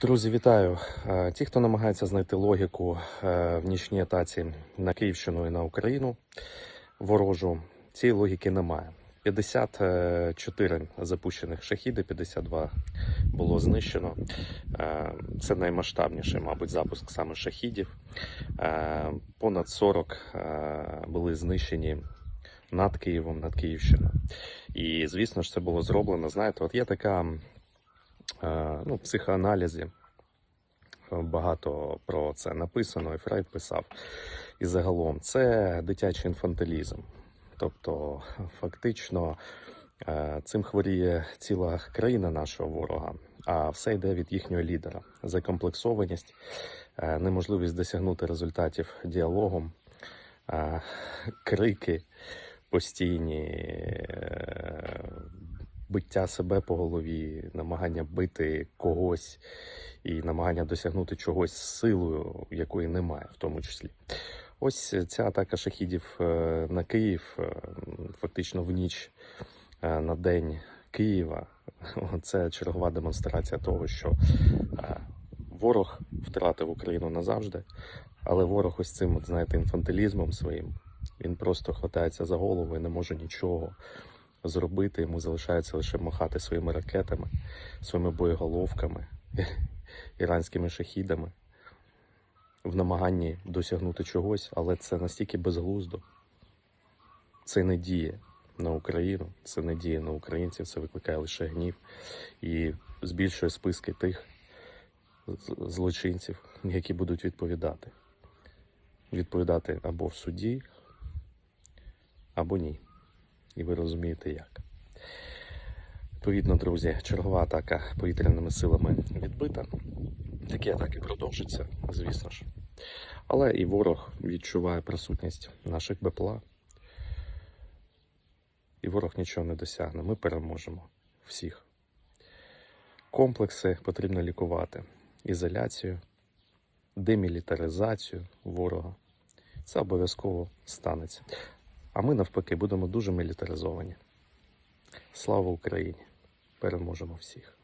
Друзі, вітаю! Е, Ті, хто намагається знайти логіку е, в нічній атаці на Київщину і на Україну ворожу, цієї логіки немає. 54 запущених шахіди, 52 було знищено. Е, Це наймасштабніший, мабуть, запуск саме шахідів. Е, Понад 40 е, були знищені над Києвом, над Київщиною. І звісно ж, це було зроблено. Знаєте, от є така е, ну, психоаналізі. е, Багато про це написано, і Фрейд писав. І загалом це дитячий інфантилізм. Тобто, фактично, е, цим хворіє ціла країна нашого ворога, а все йде від їхнього лідера. Закомплексованість, е, неможливість досягнути результатів діалогом, е, крики постійні, е, биття себе по голові, намагання бити когось і намагання досягнути чогось силою, якої немає, в тому числі. Ось ця атака шахідів е, на Київ, е, фактично в ніч е, на день Києва. Це чергова демонстрація того, що ворог втратив Україну назавжди, але ворог ось цим, знаєте, інфантилізмом своїм. Він просто хватається за голову і не може нічого зробити. Йому залишається лише махати своїми ракетами, своїми боєголовками, іранськими шахідами в намаганні досягнути чогось, але це настільки безглуздо. Це не діє на Україну, це не діє на українців, це викликає лише гнів і збільшує списки тих злочинців, які будуть відповідати. Відповідати або в суді, або ні. І ви розумієте як. Відповідно, друзі, чергова атака повітряними силами відбита. Такі атаки продовжаться, звісно ж. Але і ворог відчуває присутність наших БПЛА. І ворог нічого не досягне. Ми переможемо всіх. Комплекси потрібно лікувати. Ізоляцію, демілітаризацію ворога. Це обов'язково станеться. А ми навпаки будемо дуже мілітаризовані. Слава Україні! Переможемо всіх!